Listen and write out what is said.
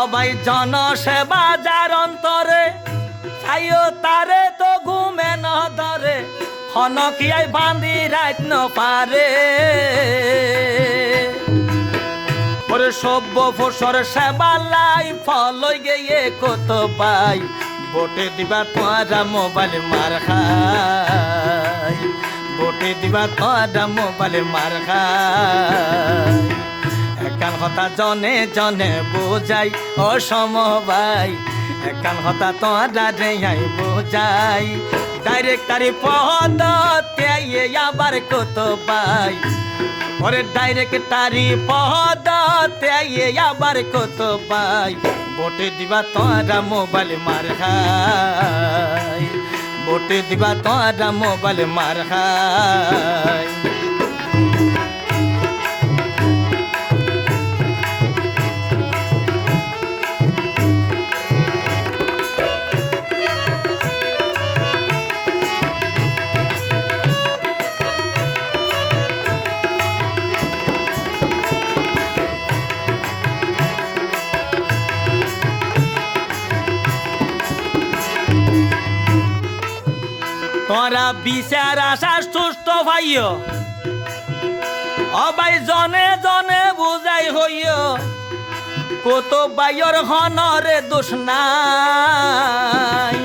অবাই জনসেবা যার অন্তরে চাইও তারে তো ঘুমে ন ধরে হনকিয়াই বান্ধি রাত ন পারে। ওরে সভ্য ফসর সেবা লাই, ফলই গিয়ে কত পাই ভোটে দিবা তোরা মোবাইল মার খাই ভোটে দিবা তোরা মোবাইল মার খাই। কথা জনে জনে বুঝাই, ও সমবাই একান কথা তোরা রেয়াই বুঝাই। ডাইরেক্টারি পদ তেয়ে আবার কত পাই। ওরে ডাইরেক্টারি পদ তেয়ে আবার কত পাই। ভোটে দিবা তোরা মোবাইল মার খাই ভোটে দিবা তোরা মোবাইল মার খাই তোরা বিচার আশা সুস্থ ভাইও। অবাই জনে জনে বুঝাই হইও, কত বাইর হনরে দোষ নাই।